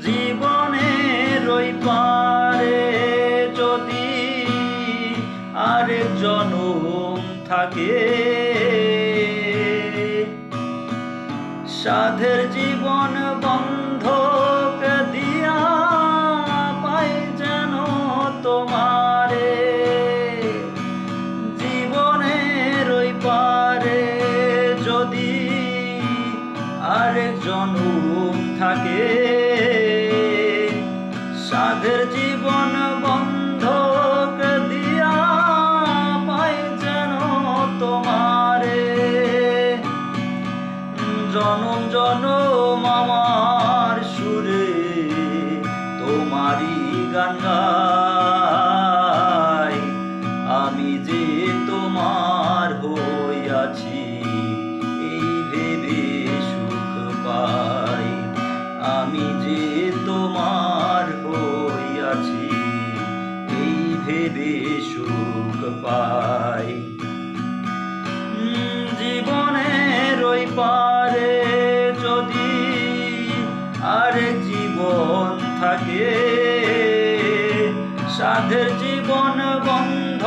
জীবনের ওই পারে যদি আরেক জনম থাকে। সাধের জীবন বন্ধক আরেক জনম থাকে। সাধের জীবন বন্ধক দিয়া যেন তোমারে। জনম জনম আমার সুরে, তোমারই গান এই সুখ পাই। জীবনের ওই পারে যদি আর জীবন থাকে সাধের জীবন বন্ধ